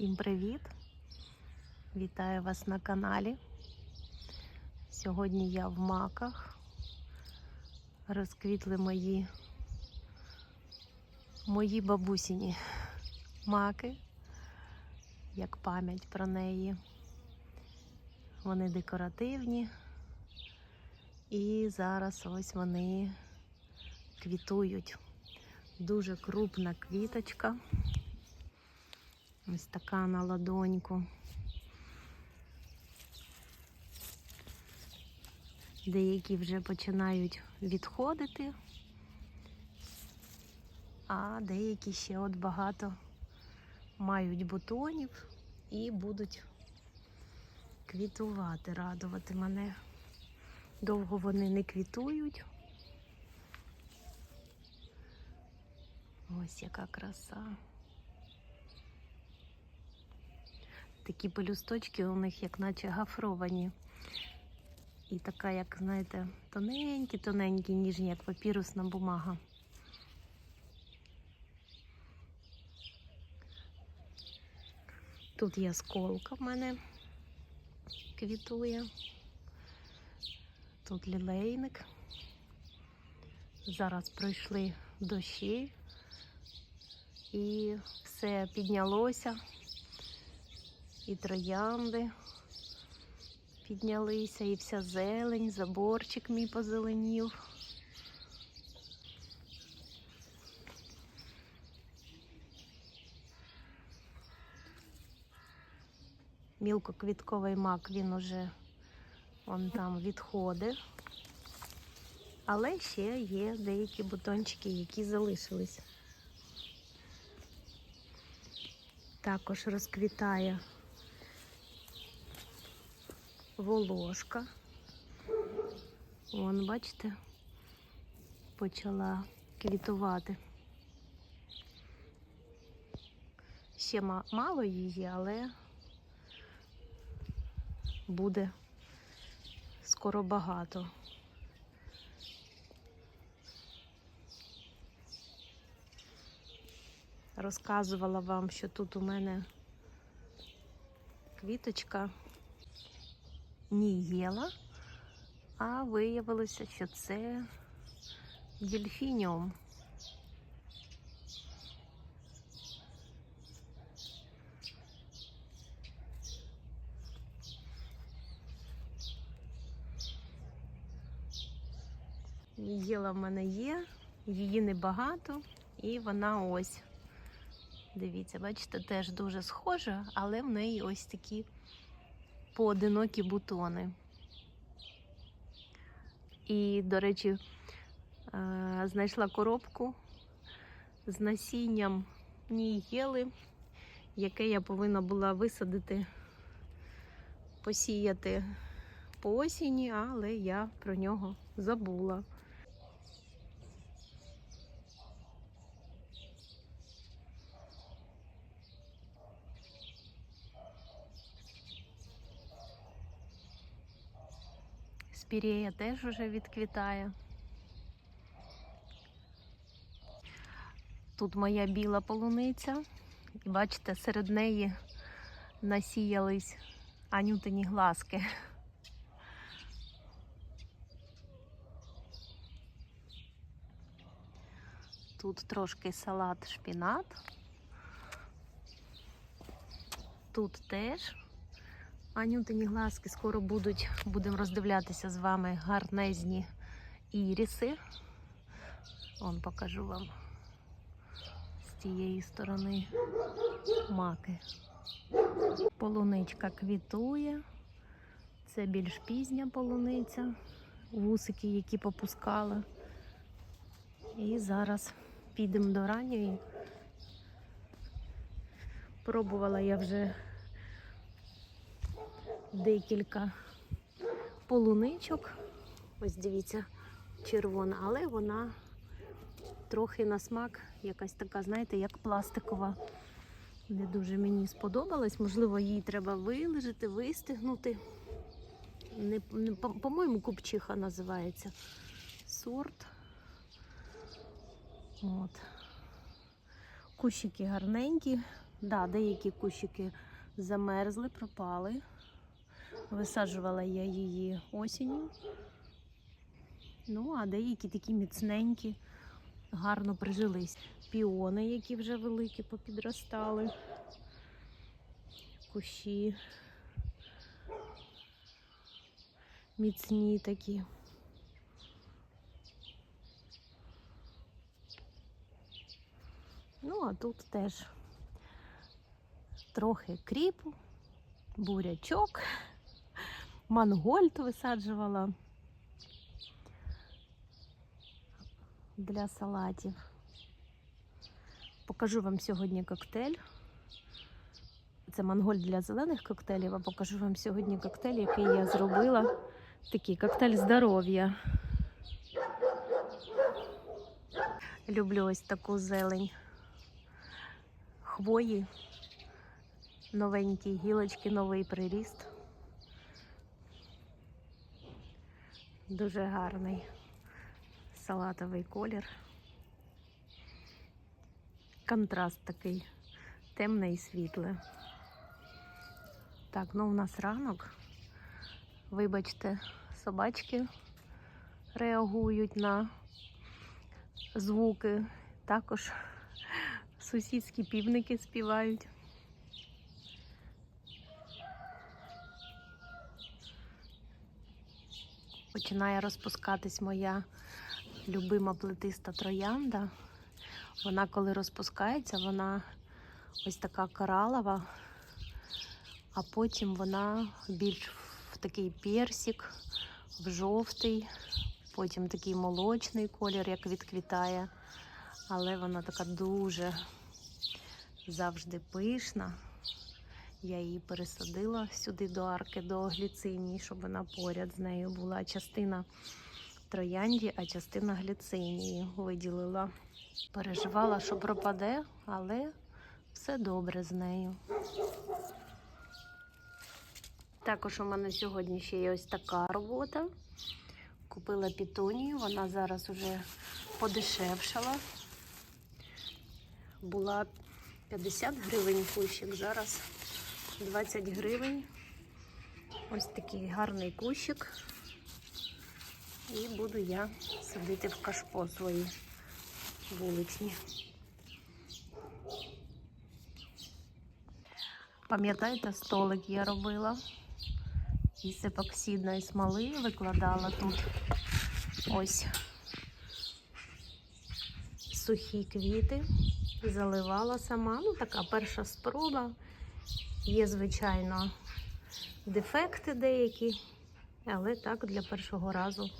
Всім привіт! Вітаю вас на каналі. Сьогодні я в маках. Розквітли мої, мої бабусіні маки, як пам'ять про неї. Вони декоративні. І зараз ось вони квітують. Дуже крупна квіточка. Ось така на ладоньку. Деякі вже починають відходити, а деякі ще от багато мають бутонів і будуть квітувати, радувати мене. Довго вони не квітують. Ось яка краса. Такі пелюсточки у них, як наче гафровані. І така, як, знаєте, тоненькі-тоненькі, ніжні, як папірусна бумага. Тут є сколка в мене квітує. Тут лілейник. Зараз пройшли дощі і все піднялося. І троянди піднялися, і вся зелень, заборчик мій позеленів. Мілкоквітковий мак він уже вон там відходив. Але ще є деякі бутончики, які залишились. Також розквітає волошка. Вон, бачите, почала квітувати. Ще мало її, але буде скоро багато. Розказувала вам, що тут у мене квіточка нієла, а виявилося, що це дельфініум. Нієла в мене є, її небагато, і вона ось. Дивіться, бачите, теж дуже схожа, але в неї ось такі поодинокі бутони. І, до речі, е, знайшла коробку з насінням нієли, яке я повинна була висадити, посіяти по осінні, але я про нього забула. Спірея теж уже відквітає. Тут моя біла полуниця. І бачите, серед неї насіялись анютині глазки. Тут трошки салат шпінат. Тут теж Анютині глазки скоро будуть, будемо роздивлятися з вами гарнезні іріси. Вон покажу вам з цієї сторони маки. Полуничка квітує. Це більш пізня полуниця, вусики, які попускала. І зараз підемо до ранньої. Пробувала я вже декілька полуничок. Ось дивіться, червона, але вона трохи на смак, якась така, знаєте, як пластикова. Не дуже мені сподобалась. Можливо, її треба вилежати, вистигнути. Не, не, по- По-моєму, купчиха називається сорт. От. Кущики гарненькі, Да, деякі кущики замерзли, пропали. Висаджувала я її осінню. Ну, а деякі такі міцненькі, гарно прижились. Піони, які вже великі, попідростали. Кущі. Міцні такі. Ну, а тут теж трохи кріпу, бурячок, мангольд висаджувала для салатів. Покажу вам сьогодні коктейль. Це мангольд для зелених коктейлів, а покажу вам сьогодні коктейль, який я зробила. Такий коктейль здоров'я. Люблю ось таку зелень хвої, новенькі гілочки, новий приріст. Дуже гарний салатовий колір. Контраст такий темне і світле. Так, ну у нас ранок. Вибачте, собачки реагують на звуки. Також сусідські півники співають. Починає розпускатись моя любима плетиста троянда. Вона, коли розпускається, вона ось така коралова, а потім вона більш в такий персик, в жовтий, потім такий молочний колір, як відквітає. Але вона така дуже завжди пишна. Я її пересадила сюди до арки, до гліцинії, щоб вона поряд з нею була. Частина троянді, а частина гліцинії виділила. Переживала, що пропаде, але все добре з нею. Також у мене сьогодні ще є ось така робота. Купила пітонію, вона зараз уже подешевшала. Була 50 гривень кущик, зараз 20 гривень. Ось такий гарний кущик. І буду я садити в кашпо свої вуличні. Пам'ятаєте, столик я робила із епоксидної смоли, викладала тут ось сухі квіти, заливала сама. Ну, така перша спроба. Є, звичайно, дефекти деякі, але так для першого разу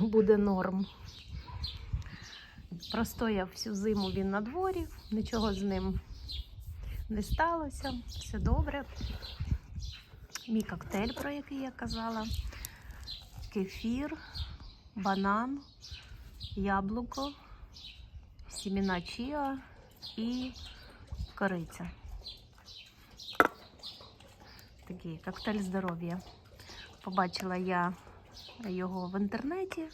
буде норм. Простояв всю зиму він на дворі, нічого з ним не сталося, все добре. Мій коктейль, про який я казала, кефір, банан, яблуко, сіміна чіа і кориця. Такий коктейль здоров'я. Побачила я його в інтернеті,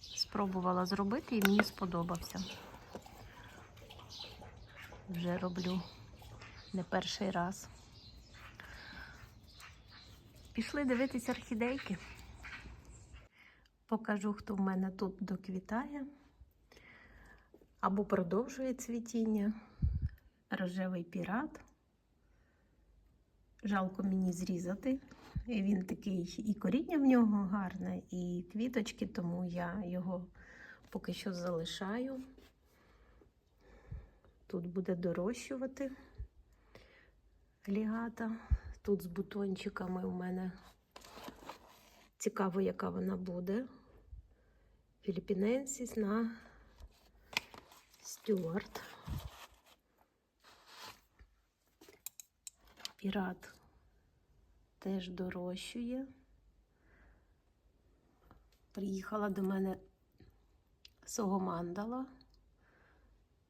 спробувала зробити і мені сподобався. Вже роблю не перший раз. Пішли дивитися орхідейки. Покажу, хто в мене тут доквітає або продовжує цвітіння. Рожевий пірат. Жалко мені зрізати. Він такий і коріння в нього гарне, і квіточки, тому я його поки що залишаю. Тут буде дорощувати лігата. Тут з бутончиками у мене цікаво, яка вона буде. Філіпіненсіс на Стюарт. Пірат теж дорощує. Приїхала до мене согомандала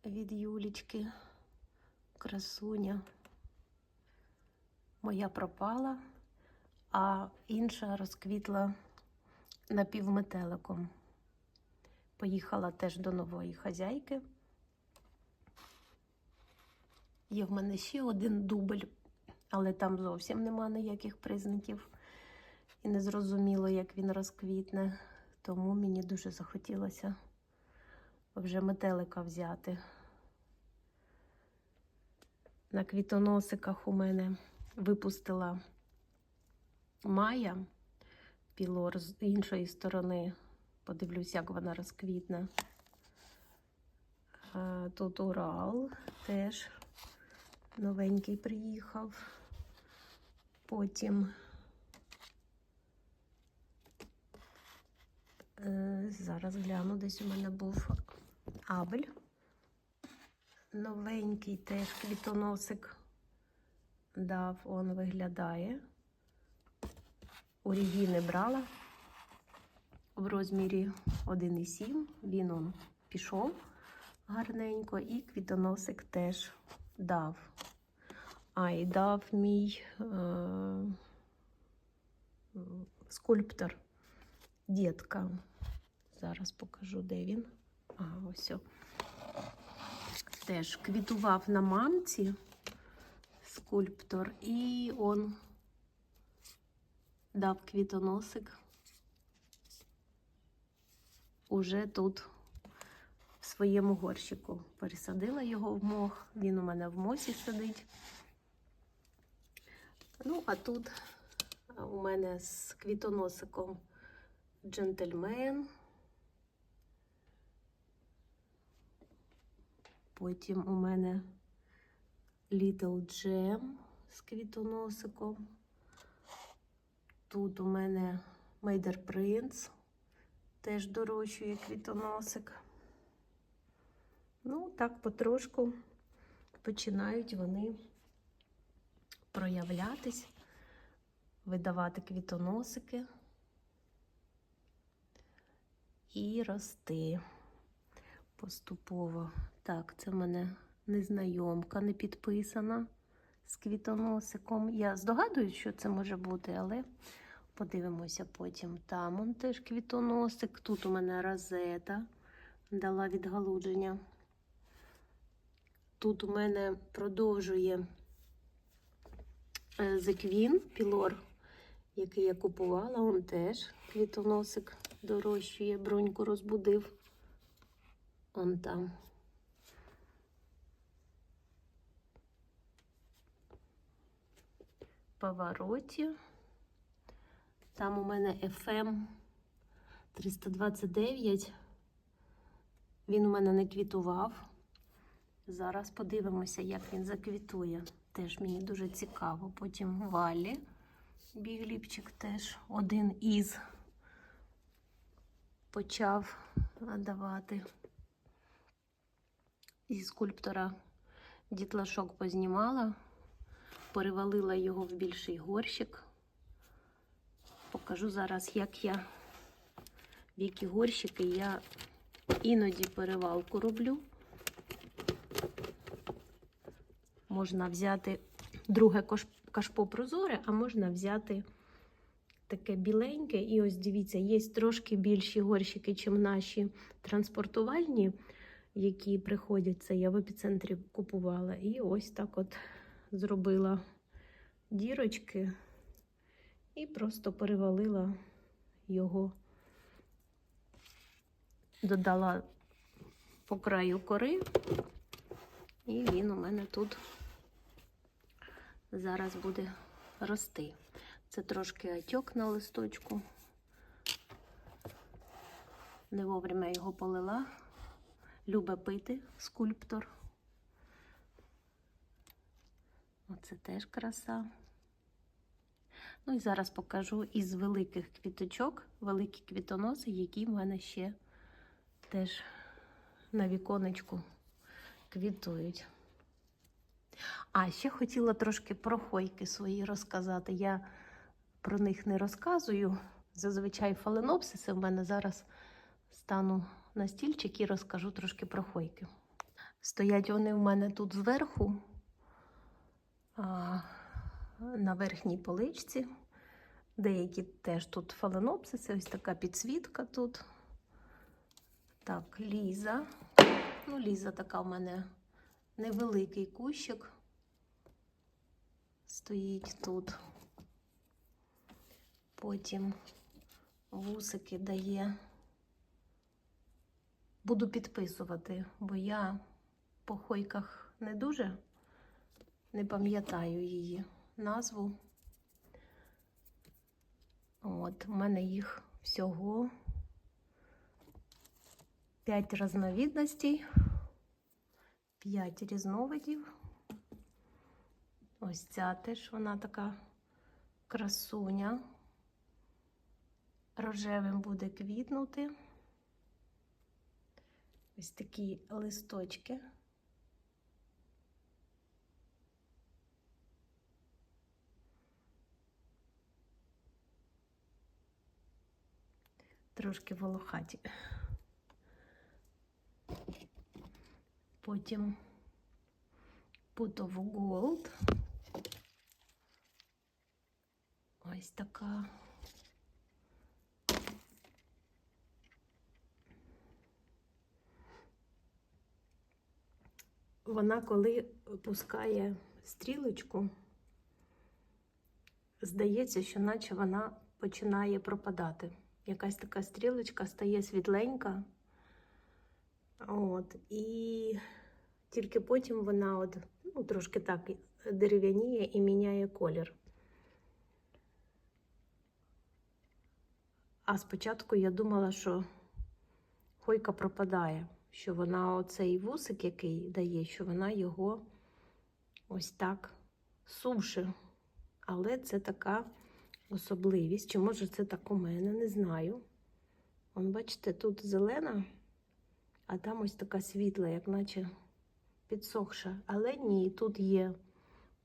від Юлічки, красуня. Моя пропала, а інша розквітла напівметеликом. Поїхала теж до нової хазяйки. Є в мене ще один дубль, але там зовсім нема ніяких признаків. І не зрозуміло, як він розквітне. Тому мені дуже захотілося вже метелика взяти. На квітоносиках у мене випустила Майя пілор з іншої сторони. Подивлюсь, як вона розквітне. Тут Урал теж новенький приїхав. Потім е, зараз гляну, десь у мене був Абель. Новенький теж квітоносик дав, он виглядає. Орігіни брала в розмірі 1,7. Він он пішов гарненько, і квітоносик теж дав. А, і дав мій е- скульптор дітка. Зараз покажу, де він. А, ось. о. Теж квітував на мамці скульптор, і он дав квітоносик. Уже тут в своєму горщику пересадила його в мох. Він у мене в мосі сидить. Ну, а тут у мене з квітоносиком джентльмен. Потім у мене Little Gem з квітоносиком. Тут у мене Мейдер Принц, теж дорощує квітоносик. Ну, так потрошку починають вони проявлятись, видавати квітоносики і рости поступово. Так, це в мене незнайомка, не підписана з квітоносиком. Я здогадуюсь, що це може бути, але подивимося потім. Там он теж квітоносик. Тут у мене розета дала відгалудження. Тут у мене продовжує зеквін, пілор, який я купувала, он теж квітоносик дорощує, броньку розбудив. Он там. Повороті. Там у мене FM 329. Він у мене не квітував. Зараз подивимося, як він заквітує. Теж мені дуже цікаво. Потім валі. Бігліпчик теж один із почав давати. Зі скульптора дітлашок познімала, перевалила його в більший горщик. Покажу зараз, як я в які горщики я іноді перевалку роблю. Можна взяти друге кашпо прозоре, а можна взяти таке біленьке. І ось дивіться, є трошки більші горщики, ніж наші транспортувальні, які приходять. Це я в епіцентрі купувала. І ось так от зробила дірочки і просто перевалила його, додала по краю кори, і він у мене тут зараз буде рости. Це трошки отек на листочку. Не вовремя його полила. Любе пити скульптор. Оце теж краса. Ну і зараз покажу із великих квіточок, великі квітоноси, які в мене ще теж на віконечку квітують. А ще хотіла трошки про хойки свої розказати. Я про них не розказую. Зазвичай фаленопсиси в мене зараз стану на стільчик і розкажу трошки про хойки. Стоять вони в мене тут зверху, на верхній поличці. Деякі теж тут фаленопсиси, ось така підсвітка тут. Так, ліза. Ну, ліза така в мене невеликий кущик. стоїть тут. Потім вусики дає. Буду підписувати, бо я по хойках не дуже не пам'ятаю її назву. От, у мене їх всього 5 різновидностей, 5 різновидів. Ось ця теж вона така красуня. Рожевим буде квітнути. Ось такі листочки. Трошки волохаті. Потім Put of Gold. Ось така. Вона, коли пускає стрілочку, здається, що наче вона починає пропадати. Якась така стрілочка стає світленька. От, і тільки потім вона от, ну, трошки так дерев'яніє і міняє колір. А спочатку я думала, що хойка пропадає, що вона оцей вусик, який дає, що вона його ось так сушить. Але це така особливість. Чи може це так у мене, не знаю. Вон, бачите, тут зелена, а там ось така світла, як наче підсохша. Але ні, тут є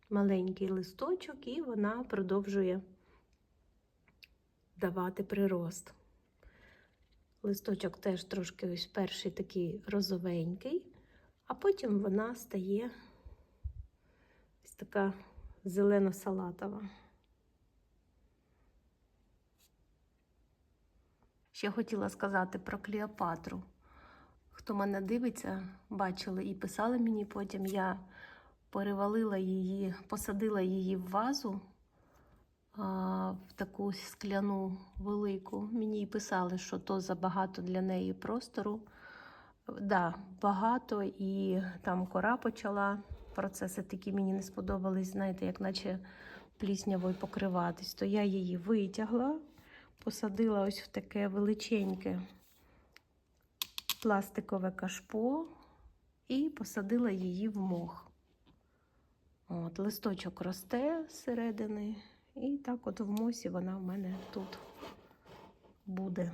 маленький листочок, і вона продовжує давати прирост. Листочок теж трошки ось перший такий розовенький, а потім вона стає ось така зелено-салатова. Ще хотіла сказати про Клеопатру. Хто мене дивиться, бачили і писали мені потім, я перевалила її, посадила її в вазу а, в таку скляну велику. Мені писали, що то забагато для неї простору. Да, багато, і там кора почала. Процеси такі мені не сподобались, знаєте, як наче пліснявою покриватись. То я її витягла, посадила ось в таке величеньке пластикове кашпо і посадила її в мох. От, Листочок росте зсередини, і так от в мосі вона в мене тут буде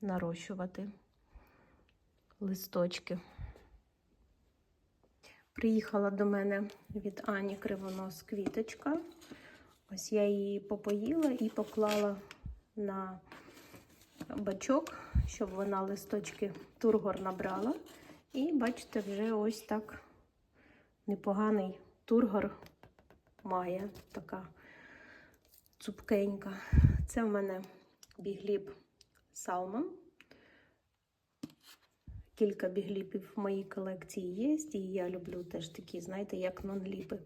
нарощувати листочки. Приїхала до мене від Ані Кривонос квіточка. Ось я її попоїла і поклала на бачок, щоб вона листочки тургор набрала. І бачите, вже ось так непоганий тургор має така цупкенька. Це в мене бігліб Салмон. Кілька бігліпів в моїй колекції є, і я люблю теж такі, знаєте, як нонліпи.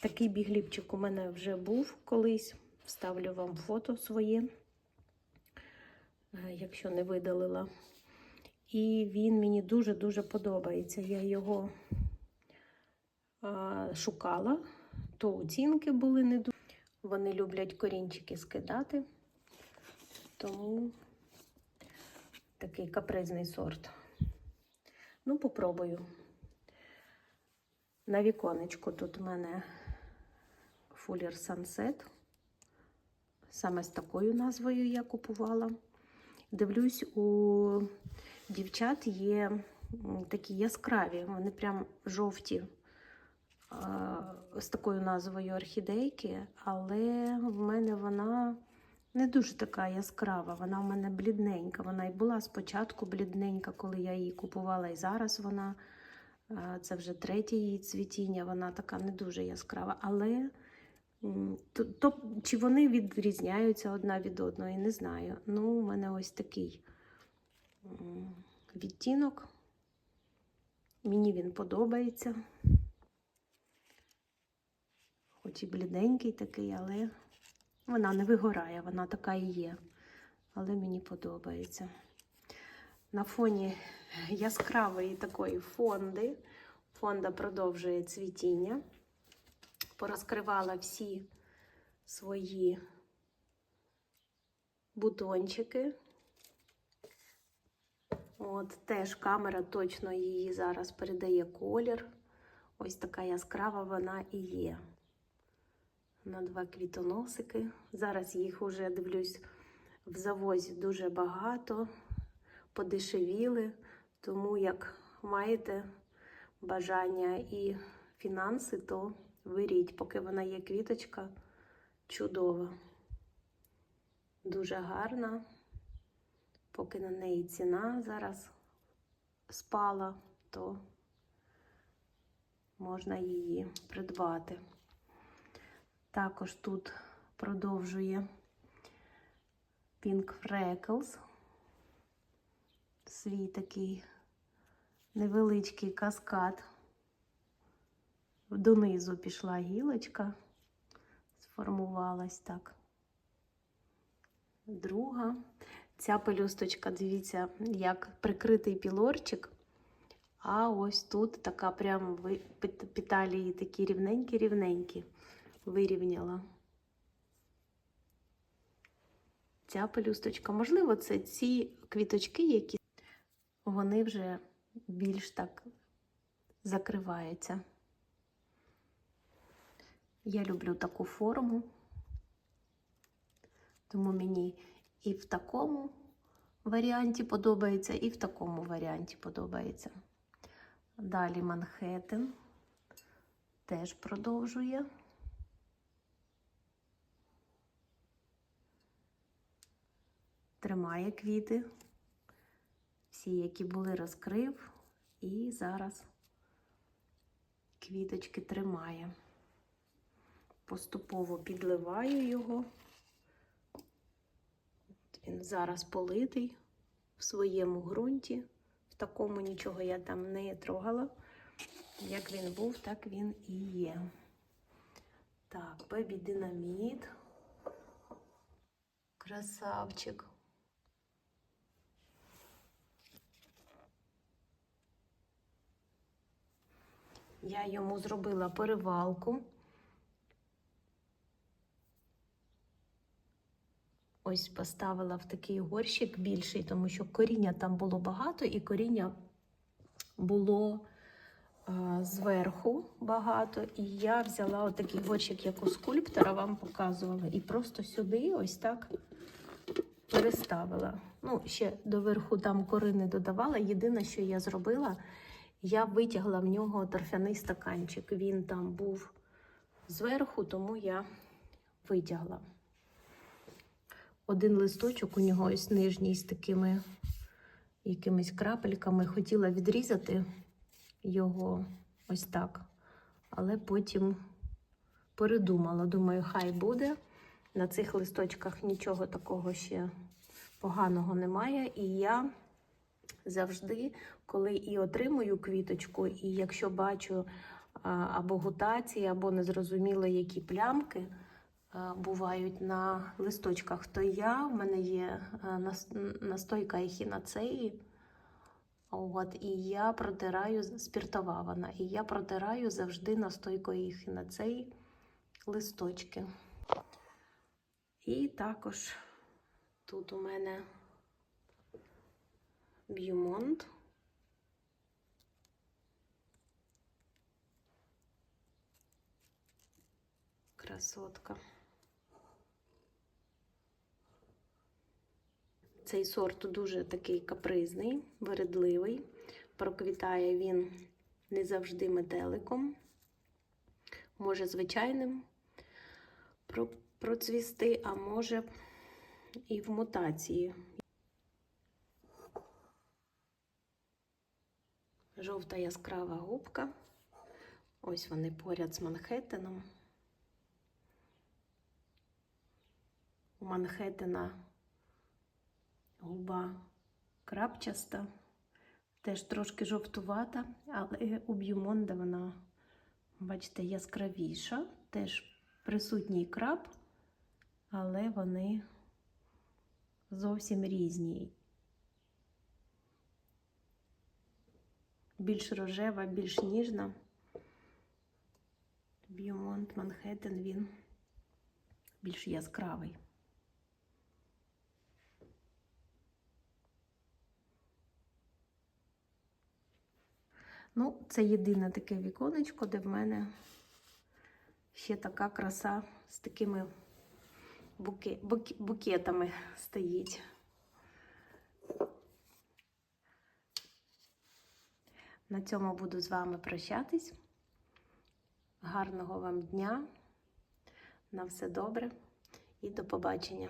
Такий бігліпчик у мене вже був колись. Вставлю вам фото своє, якщо не видалила. І він мені дуже-дуже подобається. Я його шукала, то оцінки були не дуже. Вони люблять корінчики скидати, тому такий капризний сорт. Ну, попробую. На віконечку тут у мене Fuller Sunset. Саме з такою назвою я купувала. Дивлюсь, у дівчат є такі яскраві, вони прям жовті з такою назвою орхідейки, але в мене вона не дуже така яскрава, вона в мене блідненька. Вона і була спочатку блідненька, коли я її купувала, і зараз вона це вже третє її цвітіння, вона така не дуже яскрава. Але то, то, чи вони відрізняються одна від одної, не знаю. Ну, у мене ось такий відтінок. Мені він подобається. Хоч і бліденький такий, але вона не вигорає, вона така і є. Але мені подобається. На фоні яскравої такої фонди. Фонда продовжує цвітіння. Порозкривала всі свої бутончики. От теж камера точно її зараз передає колір. Ось така яскрава вона і є. На два квітоносики. Зараз їх уже дивлюсь в завозі дуже багато, подешевіли. Тому як маєте бажання і фінанси, то беріть, поки вона є квіточка чудова. Дуже гарна. Поки на неї ціна зараз спала, то можна її придбати. Також тут продовжує Pink Freckles. Свій такий невеличкий каскад. Донизу пішла гілочка, сформувалась так. Друга. Ця пелюсточка, дивіться, як прикритий пілорчик. А ось тут така прям пет- такі рівненькі-рівненькі вирівняла. Ця пелюсточка, можливо, це ці квіточки, які вони вже більш так закриваються. Я люблю таку форму, тому мені і в такому варіанті подобається, і в такому варіанті подобається. Далі Манхеттен теж продовжує. Тримає квіти. Всі, які були, розкрив, і зараз квіточки тримає. Поступово підливаю його. Він зараз политий в своєму ґрунті. В такому нічого я там не трогала. Як він був, так він і є. Так, бебі динаміт. Красавчик. Я йому зробила перевалку. Ось поставила в такий горщик більший, тому що коріння там було багато, і коріння було а, зверху багато. І я взяла отакий горщик, як у скульптора, вам показувала, і просто сюди ось так переставила. Ну, ще доверху там кори не додавала. Єдине, що я зробила, я витягла в нього торфяний стаканчик. Він там був зверху, тому я витягла. Один листочок у нього ось нижній з такими якимись крапельками. Хотіла відрізати його ось так. Але потім передумала. Думаю, хай буде. На цих листочках нічого такого ще поганого немає. І я завжди, коли і отримую квіточку, і якщо бачу або гутації, або незрозуміло які плямки бувають на листочках, то я в мене є нас- настойка ехінацеї. От, і я протираю спіртова вона, і я протираю завжди настойкою ехінацеї листочки. І також тут у мене б'юмонт. Красотка. Цей сорт дуже такий капризний, вередливий. Проквітає він не завжди метеликом, може звичайним процвісти, а може і в мутації. Жовта яскрава губка. Ось вони поряд з Манхеттеном. У Манхеттена губа крапчаста, теж трошки жовтувата, але у Б'юмонда вона, бачите, яскравіша, теж присутній краб, але вони зовсім різні. Більш рожева, більш ніжна. Б'юмонт Манхеттен він більш яскравий. Ну, це єдине таке віконечко, де в мене ще така краса з такими буке, буке, букетами стоїть. На цьому буду з вами прощатись. Гарного вам дня. На все добре і до побачення.